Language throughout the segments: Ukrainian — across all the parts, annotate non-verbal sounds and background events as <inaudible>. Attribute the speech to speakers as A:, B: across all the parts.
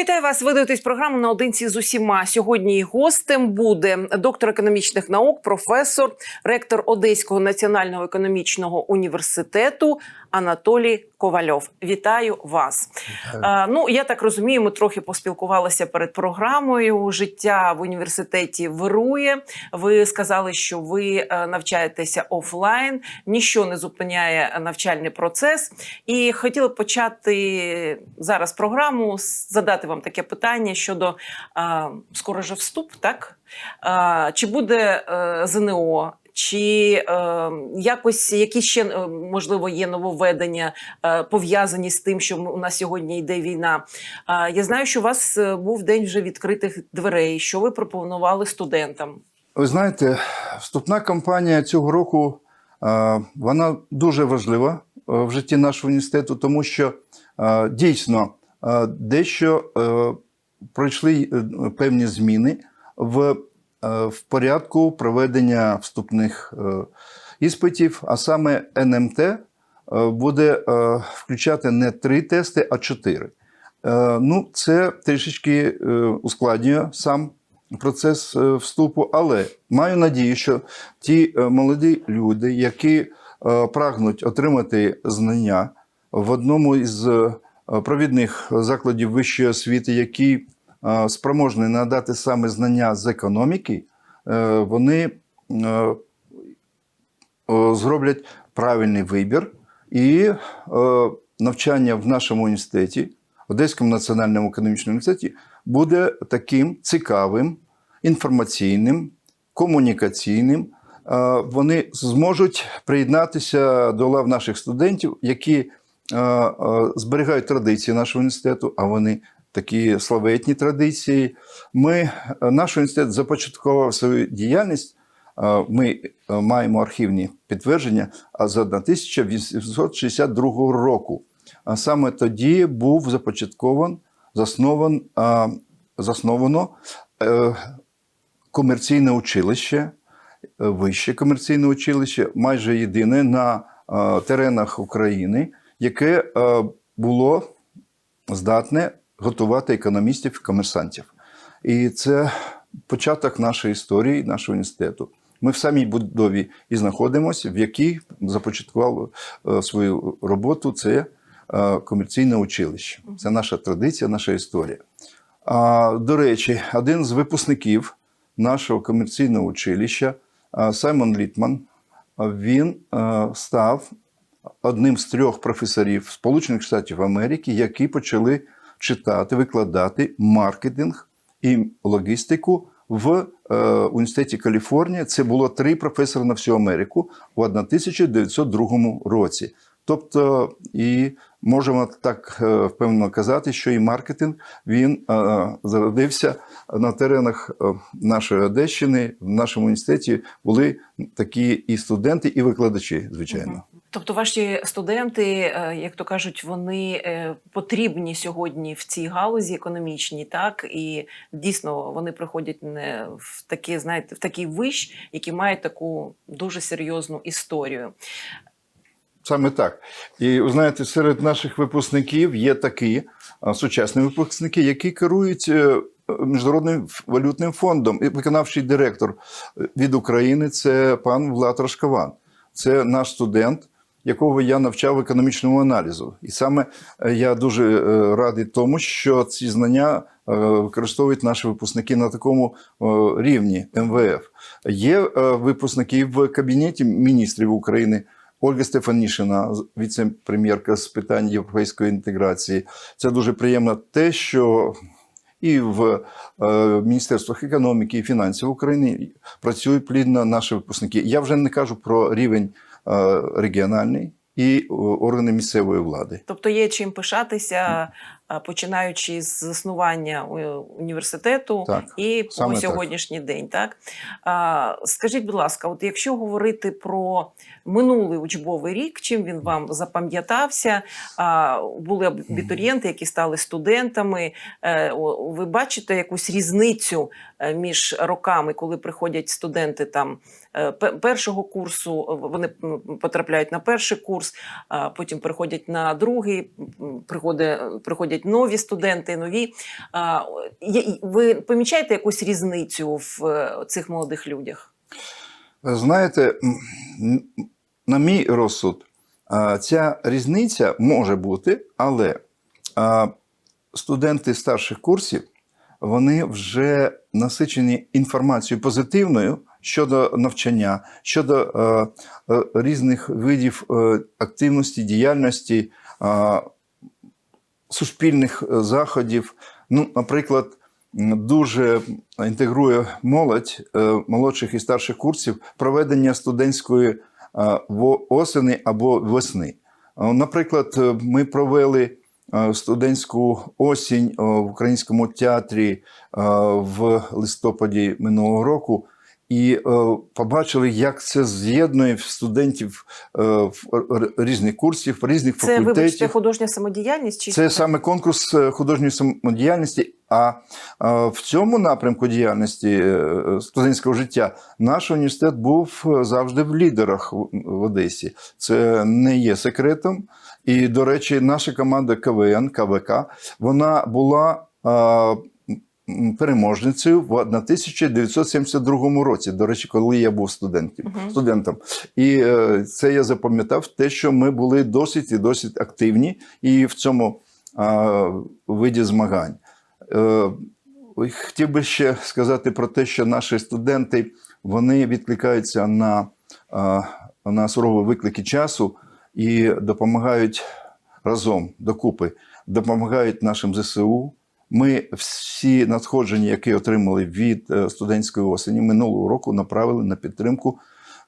A: Вітаю вас. Ви дивитесь програму наодинці з усіма. Сьогодні гостем буде доктор економічних наук, професор, ректор Одеського національного економічного університету Анатолій Ковальов. Вітаю вас. А, ну я так розумію, ми трохи поспілкувалися перед програмою. Життя в університеті вирує. Ви сказали, що ви е, навчаєтеся офлайн, ніщо не зупиняє навчальний процес. І хотіли почати зараз програму задати вам таке питання щодо скоро же вступ, так? Чи буде е, ЗНО? Чи е, якось які ще е, можливо є нововведення е, пов'язані з тим, що у нас сьогодні йде війна? А, я знаю, що у вас е, був день вже відкритих дверей. Що ви пропонували студентам?
B: Ви знаєте, вступна кампанія цього року е, вона дуже важлива е, в житті нашого університету, тому що е, дійсно е, дещо е, пройшли е, певні зміни в, е, в порядку проведення вступних е, іспитів, а саме НМТ е, буде е, включати не три тести, а чотири. Е, Ну, це трішечки е, ускладнює сам процес е, вступу, але маю надію, що ті е, молоді люди, які е, прагнуть отримати знання в одному із е, провідних закладів вищої освіти, які е, спроможні надати саме знання з економіки, е, вони е, е, зроблять правильний вибір і е, навчання в нашому університеті, Одеському національному економічному університеті, буде таким цікавим, інформаційним, комунікаційним. Е, Вони зможуть приєднатися до лав наших студентів, які е, е, зберігають традиції нашого університету, а вони такі славетні традиції. Ми, е, наш університет започаткував свою діяльність. Е, Ми е, маємо архівні підтвердження за 1862 року. А саме тоді був започаткован, заснован, засновано комерційне училище, вище комерційне училище, майже єдине на теренах України, яке було здатне готувати економістів і комерсантів. І це початок нашої історії, нашого університету. Ми в самій будові і знаходимося, в якій започаткувало е, свою роботу це е, комерційне училище. Це наша традиція, наша історія. А, до речі, один з випускників нашого комерційного училища, Саймон Літман, він е, став одним з трьох професорів Сполучених Штатів Америки, які почали читати, викладати маркетинг і логістику в е, університеті Каліфорнія. Це було три професори на всю Америку у 1902 році. Тобто, і можемо так е, впевнено казати, що і маркетинг він е, зародився на теренах нашої Одещини. В нашому університеті були такі і студенти, і викладачі, звичайно.
A: Тобто, ваші студенти, е, як то кажуть, вони е, потрібні сьогодні в цій галузі економічній, так і дійсно вони приходять не в такі, знаєте, в такий виш, який має таку дуже серйозну історію.
B: Саме так. І знаєте, серед наших випускників є такі сучасні випускники, які керують е, Міжнародним валютним фондом. І виконавчий директор е, від України це пан Влад Рашкован. Це наш студент, якого я навчав економічному аналізу. І саме е, я дуже е, радий тому, що ці знання е, використовують наші випускники на такому рівні МВФ. Є випускники в Кабінеті міністрів України. Ольга Стефанішина, віце-прем'єрка з питань європейської інтеграції. Це дуже приємно те, що і в Міністерствах економіки і фінансів України працюють плідно наші випускники. Я вже не кажу про рівень регіональний і е, органи місцевої влади.
A: Тобто є чим пишатися, починаючи з заснування е, університету
B: Так,
A: і по
B: саме так.
A: сьогоднішній день. Так скажіть, будь ласка, от якщо говорити про минулий учбовий рік, чим він вам запам'ятався? Були абітурієнти, які стали студентами. Е, Ви бачите якусь різницю е, між роками, коли приходять студенти там першого курсу, вони потрапляють на перший курс, а потім приходять на другий, приходять приходять нові студенти, нові. Ви помічаєте якусь різницю в е, цих молодих людях?
B: Знаєте, на мій розсуд, ця різниця може бути, але студенти старших курсів вони вже насичені інформацією позитивною щодо навчання, щодо е, е, різних видів е, активності, діяльності, е, суспільних е, заходів. Ну, наприклад, дуже інтегрує молодь е, молодших і старших курсів проведення студентської е, осені або весни. Наприклад, ми провели студентську осінь в українському театрі в листопаді минулого року. І е, побачили, як це з'єднує студентів е, в різних курсів, різних
A: Це,
B: факультетів.
A: вибачте, художня самодіяльність? Чи
B: Це саме конкурс е, художньої самодіяльності. А е, в цьому напрямку діяльності е, студентського життя наш університет був е, завжди в лідерах в в Одесі. Це не є секретом. І, до речі, наша команда КВН, КВК, вона була. е, Переможницею в 1972 році, до речі, коли я був студентом.
A: Мгм.
B: студентом. І е, це я запам'ятав те, що ми були досить і досить активні і в цьому е, виді змагань. Е, хотів би ще сказати про те, що наші студенти вони відкликаються на, е, на сурові виклики часу і допомагають разом докупи, допомагають нашим ЗСУ. Ми всі надходження, які отримали від е, студентської осені минулого року, направили на підтримку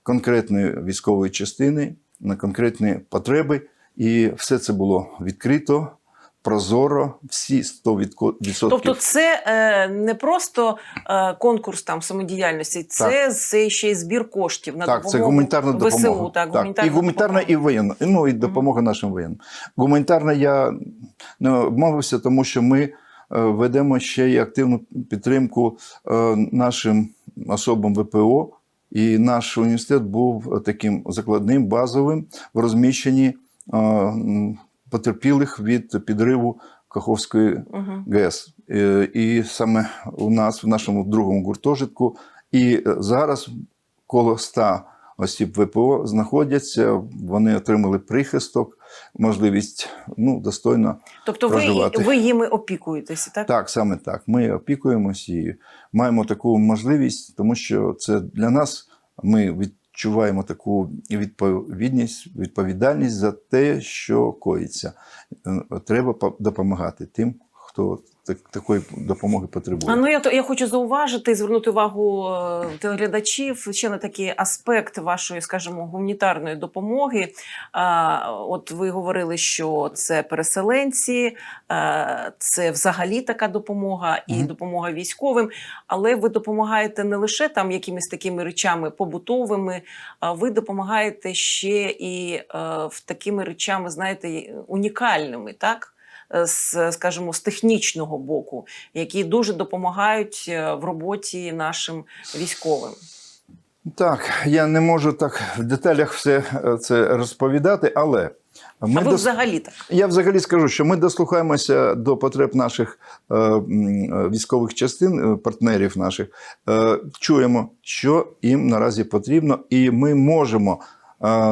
B: конкретної військової частини, на конкретні потреби. І все це було відкрито, прозоро, всі 100%.
A: Тобто, це е, не просто е, конкурс там самодіяльності, це, це ще й збір коштів на
B: так,
A: допомогу
B: це гуманітарна
A: ВСУ,
B: допомога.
A: Так,
B: і
A: гуманітарна
B: гуманітарна, і воєнна. Ну і допомога нашим воєнним. Гуманітарна я не обмовився, тому що ми ведемо ще й активну підтримку е, нашим особам ВПО. І наш університет був таким закладним, базовим в розміщенні е, потерпілих від підриву Каховської. ГЕС. Е, І саме у нас, в нашому другому гуртожитку, і е, зараз коло 100 осіб ВПО знаходяться. Вони отримали прихисток, можливість ну, достойно.
A: Тобто ви,
B: проживати.
A: ви їми опікуєтеся, так?
B: Так, саме так. Ми опікуємось і маємо таку можливість, тому що це для нас ми відчуваємо таку відповідність, відповідальність за те, що коїться. Е, Треба допомагати тим, хто такої допомоги потребує.
A: А ну я то я хочу зауважити і звернути увагу е, телеглядачів ще на такий аспект вашої, скажімо, гуманітарної допомоги. А, от ви говорили, що це переселенці, е, це взагалі така допомога і
B: Мгм.
A: допомога військовим. Але ви допомагаєте не лише там якимись такими речами побутовими, а ви допомагаєте ще і е, в такими речами, знаєте, унікальними, так? Е, З, скажімо, з технічного боку, які дуже допомагають е, в роботі нашим військовим.
B: Так, я не можу так в деталях все е, це розповідати, але ми
A: а ви
B: дос-
A: взагалі так.
B: Я взагалі скажу, що ми дослухаємося до потреб наших е, військових частин, партнерів наших, е, чуємо, що їм наразі потрібно, і ми можемо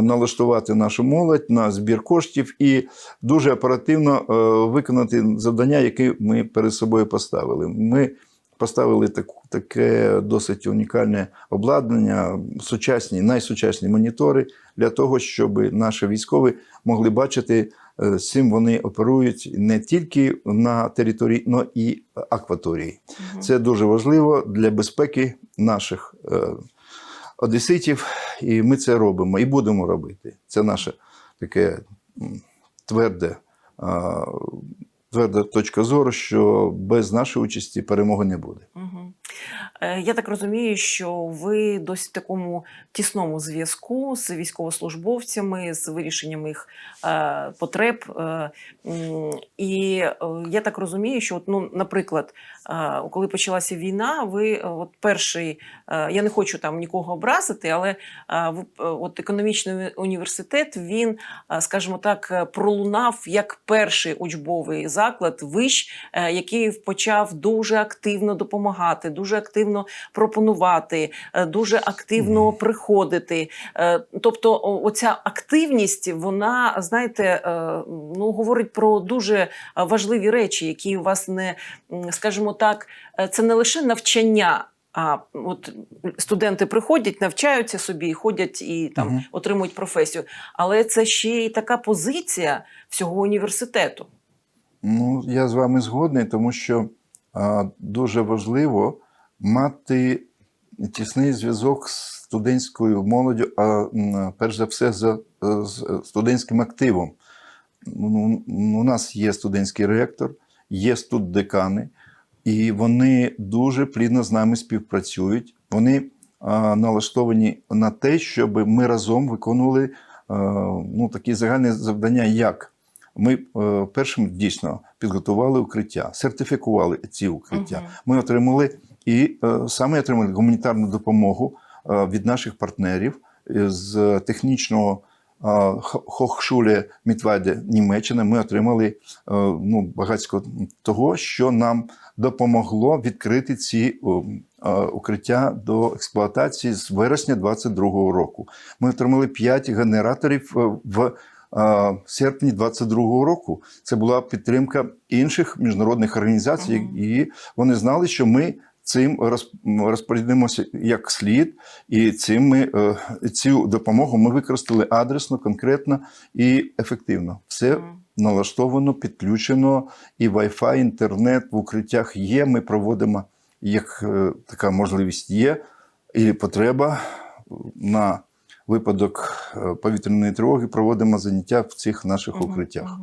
B: налаштувати нашу молодь на збір коштів і дуже оперативно е, виконати завдання, які ми перед собою поставили. Ми поставили таку, таке досить унікальне обладнання, сучасні, найсучасні монітори для того, щоб наші військові могли бачити, е, з чим вони оперують не тільки на території, але і акваторії. Це дуже важливо для безпеки наших е, одеситів, і ми це робимо і будемо робити. Це наше таке тверде. Тверда точка зору, що без нашої участі перемоги не буде.
A: Мгм. Е, Я так розумію, що ви досить такому тісному зв'язку з військовослужбовцями, з вирішенням їх е, потреб. Е, і я так розумію, що, от, ну, наприклад, коли почалася війна, ви от перший, я не хочу там нікого образити, але в- от економічний університет він, скажімо так, пролунав як перший учбовий заклад виш, е, який почав дуже активно допомагати, дуже активно пропонувати, е, дуже активно приходити. Е, Тобто, оця активність, вона, знаєте, е, ну говорить про дуже важливі речі, які у вас не, скажімо так, це не лише навчання. А от студенти приходять, навчаються собі, ходять і там
B: Мгм.
A: отримують професію. Але це ще й така позиція всього університету.
B: Ну, я з вами згодний, тому що а, дуже важливо мати тісний зв'язок з студентською молоддю, а перш за все з, студентським активом. Ну, У нас є студентський ректор, є студдекани, і вони дуже плідно з нами співпрацюють. Вони налаштовані на те, щоб ми разом виконували ну, такі загальні завдання, як ми е, першим дійсно підготували укриття, сертифікували ці укриття. Ми отримали і е, саме отримали гуманітарну допомогу е, від наших партнерів е, з технічного Х- Хохшуле Мітваде Німеччина. Ми отримали ну, багатько того, що нам допомогло відкрити ці укриття до експлуатації з вересня 2022 року. Ми отримали 5 генераторів в серпні 2022 року. Це була підтримка інших міжнародних організацій, і вони знали, що ми цим роз- розпорядимося як слід, і цим ми е, цю допомогу ми використали адресно, конкретно і ефективно. Все налаштовано, підключено, і Wi-Fi, інтернет в укриттях є. Ми проводимо, як е, така можливість є, і потреба на випадок е, повітряної тривоги проводимо заняття в цих наших укриттях.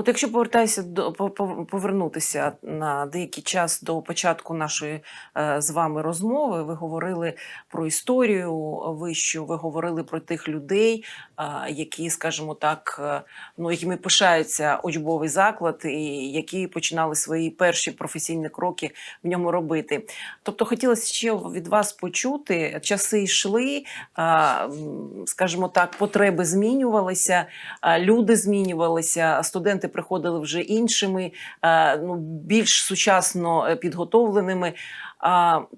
A: От якщо повертаюся до по- по- повернутися на деякий час до початку нашої е, з вами розмови, ви говорили про історію вищу, ви говорили про тих людей, е, які, скажімо так, е, ну якими пишається учбовий заклад, і які починали свої перші професійні кроки в ньому робити. Тобто, хотілося ще від вас почути, часи йшли, скажімо так, потреби змінювалися. Люди змінювалися, студенти приходили вже іншими, е, ну, більш сучасно е, підготовленими.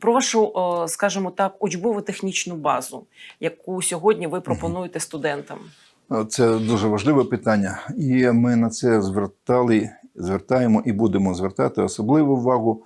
A: Про вашу, скажімо так, учбово-технічну базу, яку сьогодні ви пропонуєте студентам.
B: Це дуже важливе питання, і ми на це звертали, звертаємо і будемо звертати особливу увагу.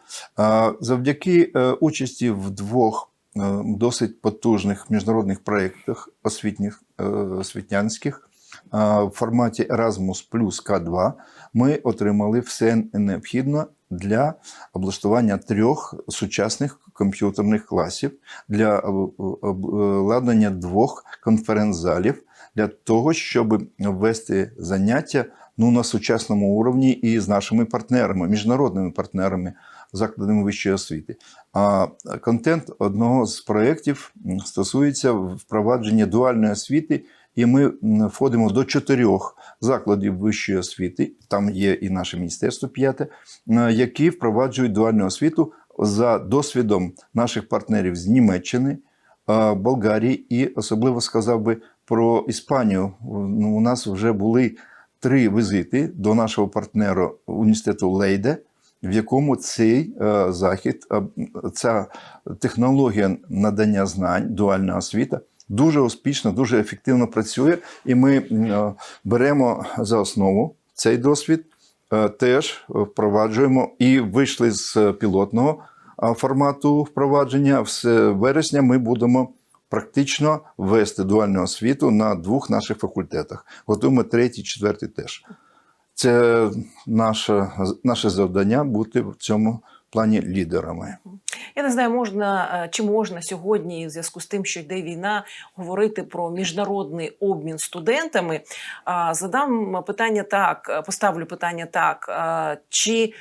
B: Завдяки е, участі в двох е, досить потужних міжнародних проєктах освітніх е, освітянських в форматі Erasmus плюс К2 ми отримали все необхідне для облаштування трьох сучасних комп'ютерних класів для обладнання двох конференц-залів для того, щоб ввести заняття ну, на сучасному уровні і з нашими партнерами, міжнародними партнерами, закладами вищої освіти. А контент одного з проєктів стосується впровадження дуальної освіти, і ми входимо до чотирьох закладів вищої освіти. Там є і наше міністерство п'яте, е, які впроваджують дуальну освіту за досвідом наших партнерів з Німеччини, е, Болгарії і особливо сказав би про Іспанію. Ну, у нас вже були три візити до нашого партнера університету Лейде, в якому цей е, захід, ця технологія надання знань, дуальна освіта. Дуже успішно, дуже ефективно працює, і ми е, беремо за основу цей досвід, е, теж впроваджуємо і вийшли з пілотного е, формату впровадження. С- вересня ми будемо практично вести дуальну освіту на двох наших факультетах. Готуємо третій, четвертий теж. Це наше, наше завдання бути в цьому плані лідерами.
A: Я не знаю, можна е, чи можна сьогодні, в зв'язку з тим, що йде війна, говорити про міжнародний обмін студентами. Задам питання так, е, поставлю питання так: е, чи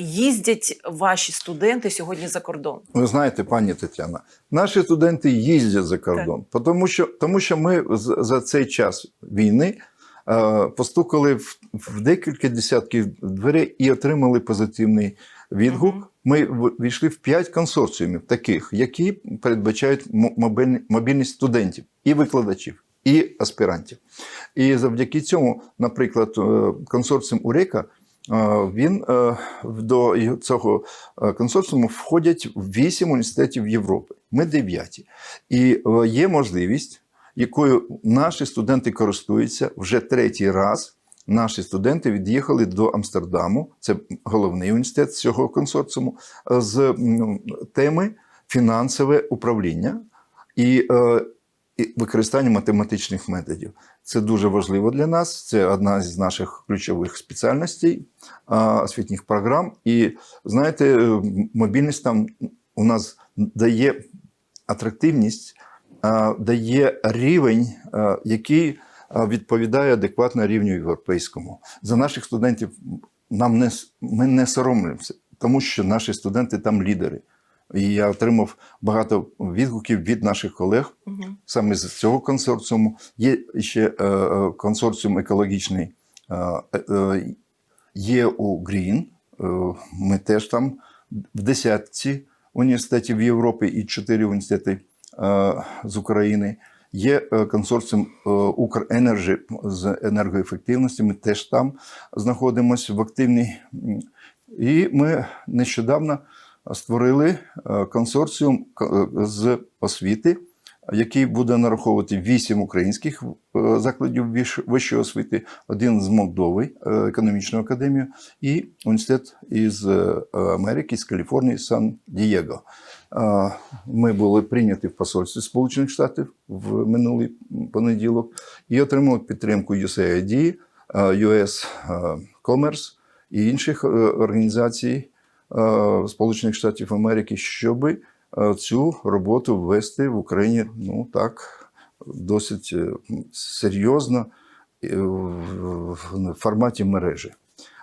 A: їздять ваші студенти сьогодні за кордон?
B: Ви знаєте, пані Тетяна, наші студенти їздять за кордон, тому що, тому що ми за цей час війни постукали в, в декілька десятків дверей і отримали позитивний відгук.
A: Мгм.
B: Ми війшли в п'ять консорціумів, таких, які передбачають мо- мобільність студентів і викладачів, і аспірантів. І завдяки цьому, наприклад, е, консорціум УРЕКА. е, Він е, до цього консорціуму входять вісім університетів Європи. Ми дев'яті. І є можливість, якою наші студенти користуються вже третій раз. Наші студенти від'їхали до Амстердаму, це головний університет цього консорціуму, е, з теми фінансове управління і, е, і використання математичних методів. Це дуже важливо для нас. Це одна з наших ключових спеціальностей освітніх програм. І знаєте, е, мобільність там у нас дає атрактивність, дає рівень, який відповідає адекватно рівню європейському. За наших студентів нам не ми не соромлюємося, тому що наші студенти там лідери. І я отримав багато відгуків від наших колег
A: Угу.
B: саме з цього консорціуму. Є ще е, е, консорціум екологічний е, е, є у Green. Е, Ми теж там в десятці університетів Європи і чотири університети е, з України. Є е, консорціум е, Укренерджі з енергоефективності. Ми теж там знаходимося в активній. І ми нещодавно створили е, консорціум з освіти, який буде нараховувати вісім українських закладів вищої освіти, один з Молдови, економічну академію, і університет із Америки, з Каліфорнії, Сан-Дієго. Ми були прийняті в посольстві Сполучених Штатів в минулий понеділок і отримали підтримку USAID, US Commerce і інших е, організацій е, Сполучених Штатів Америки, щоб е, цю роботу ввести в Україні ну так досить серйозно в форматі мережі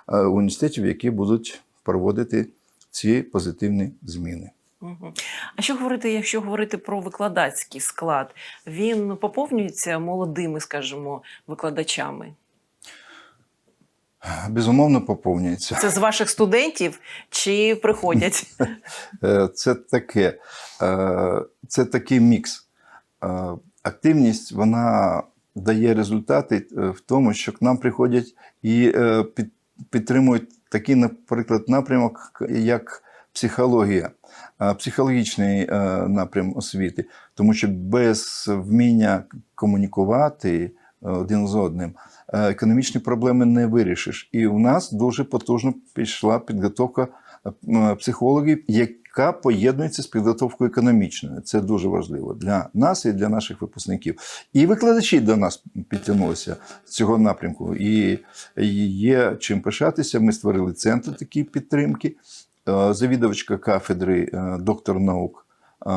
B: університетів, які будуть проводити ці позитивні зміни.
A: Угу. А що говорити, якщо говорити про викладацький склад? Він поповнюється молодими, скажімо, викладачами.
B: Безумовно, поповнюється.
A: Це з ваших студентів чи приходять? <laughs>
B: Е, Це таке, е, це такий мікс. Е, Активність вона дає результати в тому, що к нам приходять і підтримують такий, наприклад, напрямок, як психологія, е, психологічний е, напрям освіти, тому що без вміння комунікувати е, один з одним економічні проблеми не вирішиш. І у нас дуже потужно пішла підготовка психологів, яка поєднується з підготовкою економічною. Це дуже важливо для нас і для наших випускників. І викладачі до нас підтягнулися з цього напрямку. І є чим пишатися. Ми створили центр такі підтримки. Е, Завідувачка кафедри, е, доктор наук е,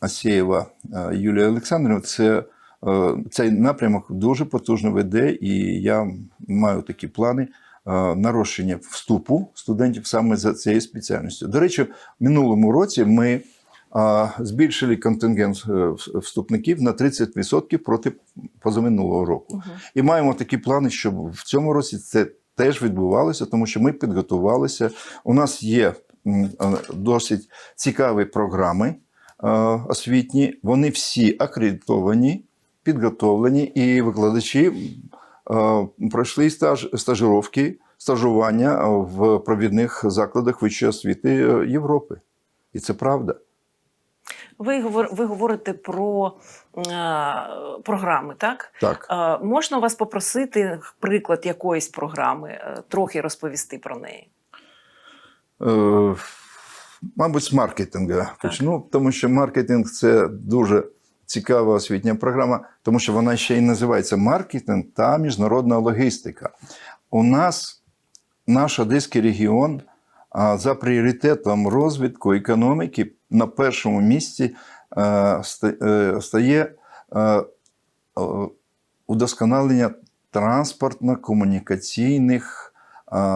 B: Асєєва Юлія Олександрівна, це цей напрямок дуже потужно веде, і я маю такі плани нарощення вступу студентів саме за цією спеціальністю. До речі, в минулому році ми е, збільшили контингент е, вступників на 30% проти позаминулого року.
A: Угу.
B: І маємо такі плани, щоб в цьому році це теж відбувалося, тому що ми підготувалися. У нас є е, досить цікаві програми е, освітні. Вони всі акредитовані, підготовлені, і викладачі е, пройшли стаж, стажировки, стажування в провідних закладах вищої освіти Європи. І це правда.
A: Ви, ви говорите про е, програми, так?
B: Так.
A: Е, можна вас попросити приклад якоїсь програми, е, трохи розповісти про неї?
B: Е, Мабуть, з маркетингу почну, тому що маркетинг це дуже цікава освітня програма, тому що вона ще й називається маркетинг та міжнародна логістика. У нас наш Одеський регіон за пріоритетом розвитку економіки на першому місці е, е, стає е, удосконалення транспортно-комунікаційних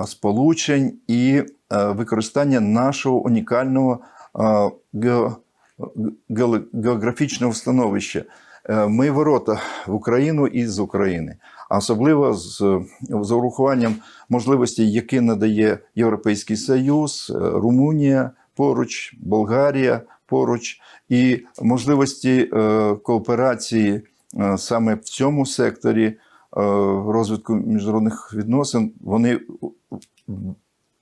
B: сполучень і використання нашого унікального гео- гео- географічного становища. Ми ворота в Україну і з України, а особливо з, з урахуванням можливостей, які надає Європейський Союз, е, Румунія поруч, Болгарія поруч, і можливості е, кооперації е, саме в цьому секторі розвитку міжнародних відносин, вони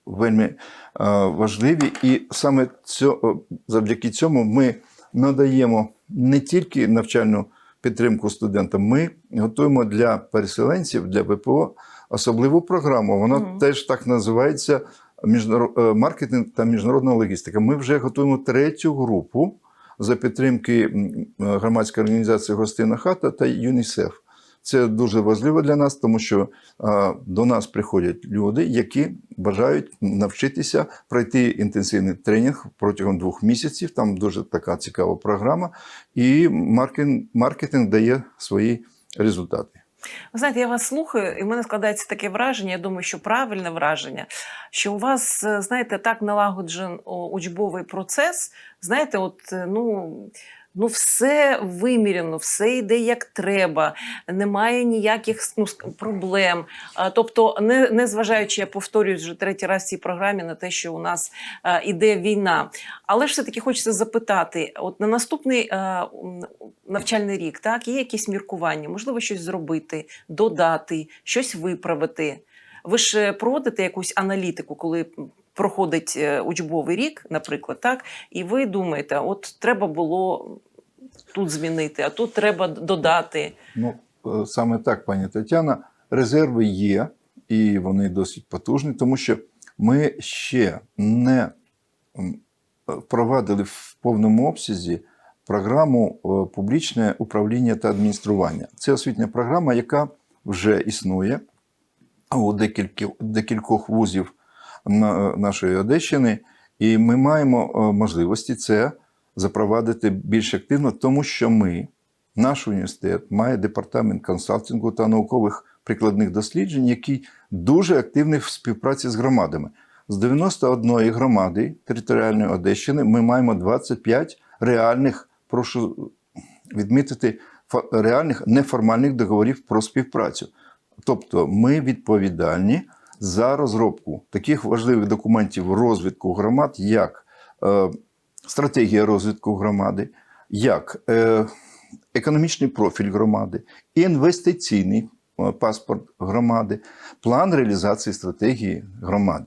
B: вельми важливі. І саме цьо, завдяки цьому ми надаємо не тільки навчальну підтримку студентам, ми готуємо для переселенців, для ВПО особливу програму. Вона
A: Мгм.
B: теж так називається е, маркетинг та міжнародна логістика. Ми вже готуємо третю групу за підтримки е, громадської організації Гостина хата та ЮНІСЕФ. Це дуже важливо для нас, тому що до нас приходять люди, які бажають навчитися пройти інтенсивний тренінг протягом двох місяців. Там дуже така цікава програма, і маркетинг, маркетинг дає свої результати.
A: Ви знаєте, я вас слухаю, і в мене складається таке враження. Я думаю, що правильне враження, що у вас, е, знаєте, так налагоджен учбовий процес. Знаєте, от е, ну. Ну, все виміряно, все йде як треба, немає ніяких ну, проблем. Тобто, не, не зважаючи, я повторююсь вже третій раз в цій програмі на те, що у нас іде війна. Але ж все-таки хочеться запитати: от на наступний навчальний рік, так, є якісь міркування, можливо, щось зробити, додати, щось виправити. Ви ж е, проводите якусь аналітику, коли проходить е, учбовий рік, наприклад, так, і ви думаєте, от треба було тут змінити, а тут треба додати.
B: Ну, е, саме так, пані Тетяна, резерви є, і вони досить потужні, тому що ми ще не впровадили в повному обсязі програму е, публічне управління та адміністрування. Це освітня програма, яка вже існує у декількох, вузів нашої Одещини, і ми маємо е, можливості це запровадити більш активно, тому що ми, наш університет, має департамент консалтингу та наукових прикладних досліджень, який дуже активний в співпраці з громадами. З 91 громади територіальної Одещини ми маємо 25 реальних, прошу відмітити, реальних неформальних договорів про співпрацю. Тобто ми відповідальні за розробку таких важливих документів розвитку громад, як е, стратегія розвитку громади, як е, економічний профіль громади, інвестиційний е, паспорт громади, план реалізації стратегії громади.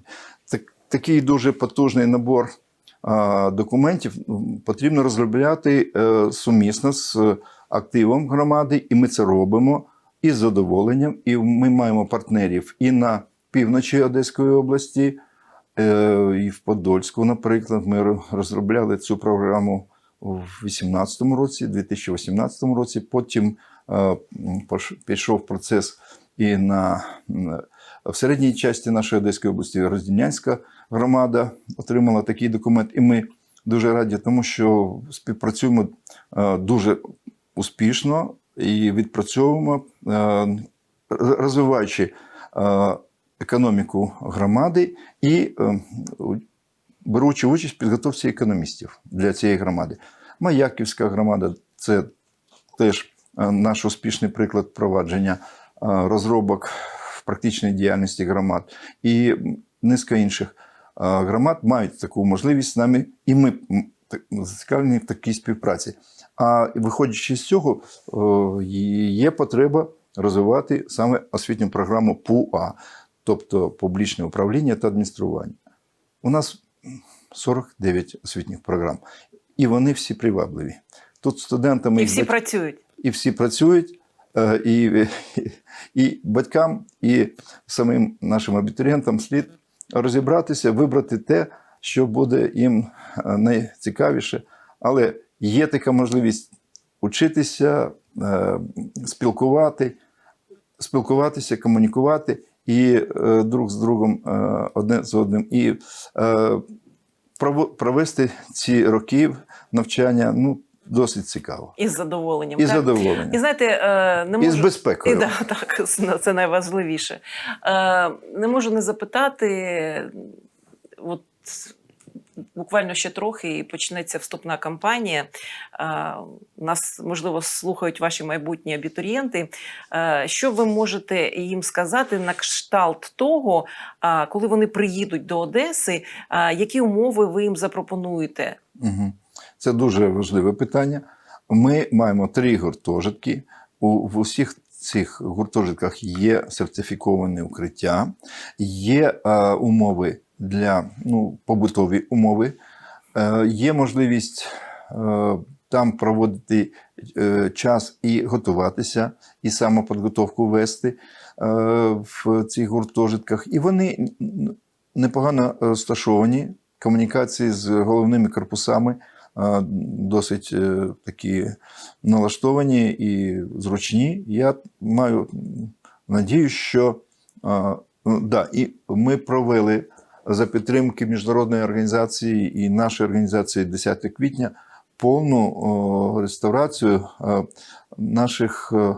B: Так, такий дуже потужний набор а, документів потрібно розробляти е, сумісно з активом громади, і ми це робимо із задоволенням. І ми маємо партнерів і на півночі Одеської області, е, і в Подольську, наприклад. Ми розробляли цю програму у 2018 році, 2018 році. Потім е, пішов процес і на в середній частині нашої Одеської області Роздільнянська громада отримала такий документ, і ми дуже раді, тому що співпрацюємо е, дуже успішно і відпрацьовуємо, розвиваючи економіку громади і е, беручи участь в підготовці економістів для цієї громади. Маяківська громада це теж е, наш успішний приклад впровадження е, розробок в практичній діяльності громад. І низка інших громад мають таку можливість з нами, і ми зацікавлені в такій співпраці. А виходячи з цього, є потреба розвивати саме освітню програму ПУА, тобто публічне управління та адміністрування. У нас 49 освітніх програм, і вони всі привабливі. Тут студентами
A: І всі
B: бать-
A: працюють.
B: і всі працюють, е, і, і батькам, і самим нашим абітурієнтам слід розібратися, вибрати те, що буде їм е, найцікавіше. Але є така можливість учитися, е, спілкувати, спілкуватися, комунікувати і е, друг з другом е, одне з одним. І е, провести ці роки навчання ну, досить цікаво.
A: Із задоволенням.
B: І
A: так?
B: задоволенням.
A: І знаєте, не
B: І з безпекою.
A: І, да, <laughs> так, це найважливіше. Не можу не запитати. от буквально ще трохи і почнеться вступна кампанія. Е, Нас можливо слухають ваші майбутні абітурієнти. Е, Що ви можете їм сказати на кшталт того, коли вони приїдуть до Одеси, які умови ви їм запропонуєте?
B: Це дуже важливе питання. Ми маємо три гуртожитки. У, в усіх цих гуртожитках є сертифіковане укриття, є е, умови для ну, побутові умови, е, є можливість е, там проводити е, час і готуватися, і самоподготовку вести е, в цих гуртожитках. І вони непогано розташовані. Комунікації з головними корпусами е, досить е, такі налаштовані і зручні. Я маю надію, що ну, да, і ми провели за підтримки міжнародної організації і нашої організації 10 квітня повну реставрацію е, наших е,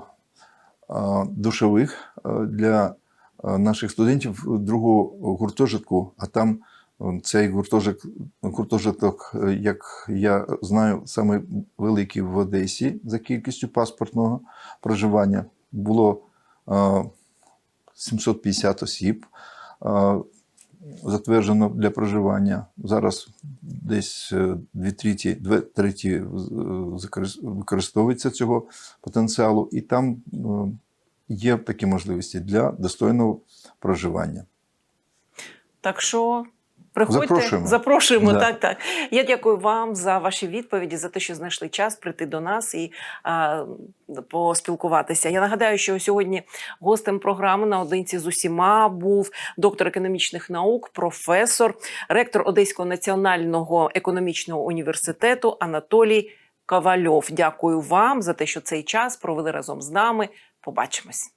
B: душових для наших студентів другого гуртожитку, а там цей гуртожиток, гуртожиток, е, як я знаю, саме великий в Одесі за кількістю паспортного проживання. Було е, 750 осіб. е, Затверджено для проживання. Зараз десь е, дві треті, дві треті е, використовується цього потенціалу, і там е, є такі можливості для достойного проживання.
A: Так що приходьте,
B: Запрошуємо.
A: запрошуємо.
B: Да.
A: Так, так. Я дякую вам за ваші відповіді, за те, що знайшли час прийти до нас і а, поспілкуватися. Я нагадаю, що сьогодні гостем програми наодинці з усіма був доктор економічних наук, професор, ректор Одеського національного економічного університету Анатолій Ковальов. Дякую вам за те, що цей час провели разом з нами. Побачимось.